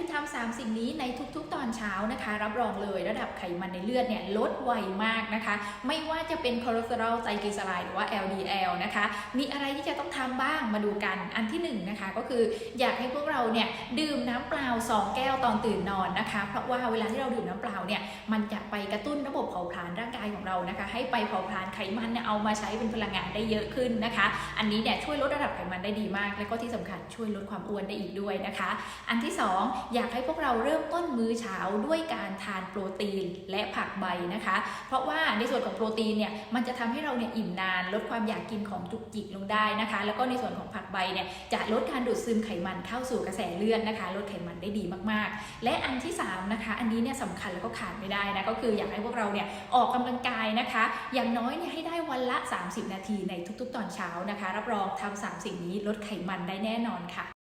คุณทำสามสิ่งนี้ในทุกๆ ตอนเช้านะคะ รับรองเลยระดับไขมันในเลือดเนี่ยลดไวมากนะคะ ไม่ว่าจะเป็นคอเลสเตอรอลไตรกลีเซอไรด์หรือว่า LDL นะคะ มีอะไรที่จะต้องทำบ้างมาดูกันอันที่หนึ่งนะคะก็คืออยากให้พวกเราเนี่ยดื่มน้ำเปล่า 2 แก้วตอนตื่นนอนนะคะ เพราะว่าเวลาที่เราดื่มน้ำเปล่าเนี่ยมันจะไปกระ นะคะ ให้ไปเผาผลาญไขมันเนี่ยเอามาใช้เป็นพลังงานได้เยอะขึ้นนะคะ อันนี้เนี่ยช่วยลดระดับไขมันได้ดีมาก และก็ที่สำคัญช่วยลดความอ้วนได้อีกด้วยนะคะ อันที่สองอยากให้พวกเราเริ่มต้นมื้อเช้าด้วยการทานโปรตีนและผักใบนะคะ เพราะว่าในส่วนของโปรตีนเนี่ยมันจะทำให้เราเนี่ยอิ่มนาน ลดความอยากกินของจุกจิกลงได้นะคะ แล้วก็ในส่วนของผักใบเนี่ยจะลดการดูดซึมไขมันเข้าสู่กระแสเลือดนะคะ ลดไขมันได้ดีมากๆ และอันที่สามนะคะอันนี้เนี่ยสำคัญแล้วก็ขาดไม่ได้นะก็คืออยากให้พวกเราเนี่ยออกกำลังกายนะนะคะ อย่างน้อยเนี่ยให้ได้วันละ 30 นาทีในทุกๆ ตอนเช้านะคะ รับรองทำสามสิ่งนี้ลดไขมันได้แน่นอนค่ะ